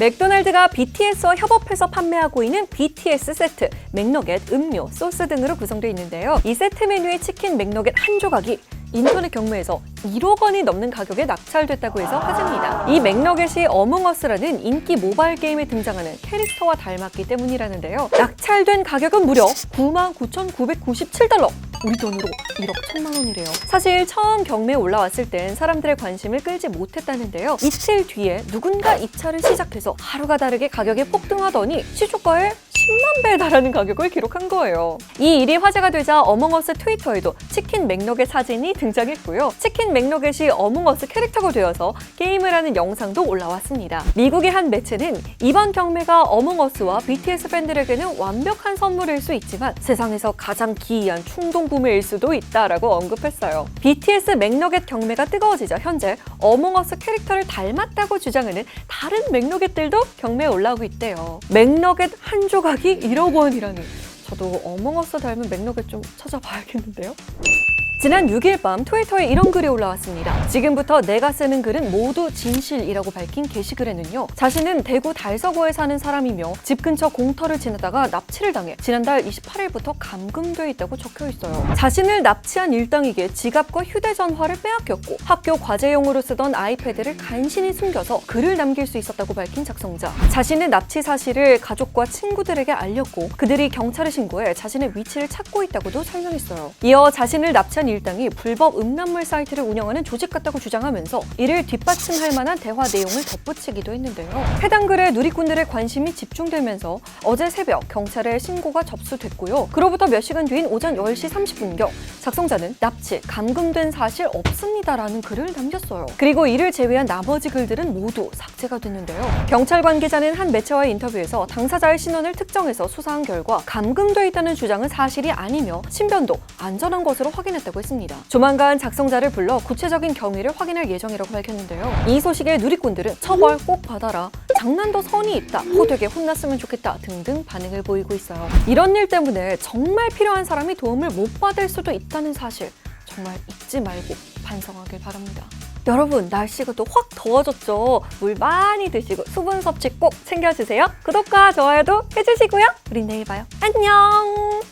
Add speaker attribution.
Speaker 1: 맥도날드가 BTS와 협업해서 판매하고 있는 BTS 세트, 맥너겟, 음료, 소스 등으로 구성되어 있는데요. 이 세트 메뉴의 치킨 맥너겟 한 조각이 인터넷 경매에서 1억 원이 넘는 가격에 낙찰됐다고 해서 화제입니다. 이 맥너겟이 어몽어스라는 인기 모바일 게임에 등장하는 캐릭터와 닮았기 때문이라는데요. 낙찰된 가격은 무려 99,997달러. 우리 돈으로 1억 1천만 원이래요. 사실 처음 경매에 올라왔을 땐 사람들의 관심을 끌지 못했다는데요. 이틀 뒤에 누군가 입찰을 시작해서 하루가 다르게 가격이 폭등하더니 시초가의 10만 배에 달하는 가격을 기록한 거예요. 이 일이 화제가 되자 어몽어스 트위터에도 치킨 맥너겟 사진이 등장했고요. 치킨 맥너겟이 어몽어스 캐릭터가 되어서 게임을 하는 영상도 올라왔습니다. 미국의 한 매체는 이번 경매가 어몽어스와 BTS 팬들에게는 완벽한 선물일 수 있지만 세상에서 가장 기이한 충동 구매일 수도 있다라고 언급했어요. BTS 맥너겟 경매가 뜨거워지자 현재 어몽어스 캐릭터를 닮았다고 주장하는 다른 맥너겟들도 경매에 올라오고 있대요. 맥너겟 한 조각 이 1억 원이라니. 저도 어몽어스 닮은 맥너겟 좀 찾아봐야겠는데요. 지난 6일 밤 트위터에 이런 글이 올라왔습니다. 지금부터 내가 쓰는 글은 모두 진실이라고 밝힌 게시글에는요. 자신은 대구 달서구에 사는 사람이며 집 근처 공터를 지나다가 납치를 당해 지난달 28일부터 감금돼 있다고 적혀 있어요. 자신을 납치한 일당에게 지갑과 휴대전화를 빼앗겼고 학교 과제용으로 쓰던 아이패드를 간신히 숨겨서 글을 남길 수 있었다고 밝힌 작성자. 자신의 납치 사실을 가족과 친구들에게 알렸고 그들이 경찰에 신고해 자신의 위치를 찾고 있다고도 설명했어요. 이어 자신을 납치한 일당이 불법 음란물 사이트를 운영하는 조직 같다고 주장하면서 이를 뒷받침할 만한 대화 내용을 덧붙이기도 했는데요. 해당 글에 누리꾼들의 관심이 집중되면서 어제 새벽 경찰에 신고가 접수됐고요. 그로부터 몇 시간 뒤인 오전 10시 30분경 작성자는 납치, 감금된 사실 없습니다라는 글을 남겼어요. 그리고 이를 제외한 나머지 글들은 모두 삭제가 됐는데요. 경찰 관계자는 한 매체와의 인터뷰에서 당사자의 신원을 특정해서 수사한 결과 감금 돼 있다는 주장은 사실이 아니며 신변도 안전한 것으로 확인했다고 했습니다. 조만간 작성자를 불러 구체적인 경위를 확인할 예정이라고 밝혔는데요. 이 소식에 누리꾼들은 처벌 꼭 받아라. 장난도 선이 있다. 호되게 혼났으면 좋겠다. 등등 반응을 보이고 있어요. 이런 일 때문에 정말 필요한 사람이 도움을 못 받을 수도 있다는 사실 정말 잊지 말고 반성하길 바랍니다. 여러분 날씨가 또 확 더워졌죠. 물 많이 드시고 수분 섭취 꼭 챙겨주세요. 구독과 좋아요도 해주시고요. 우리 내일 봐요. 안녕.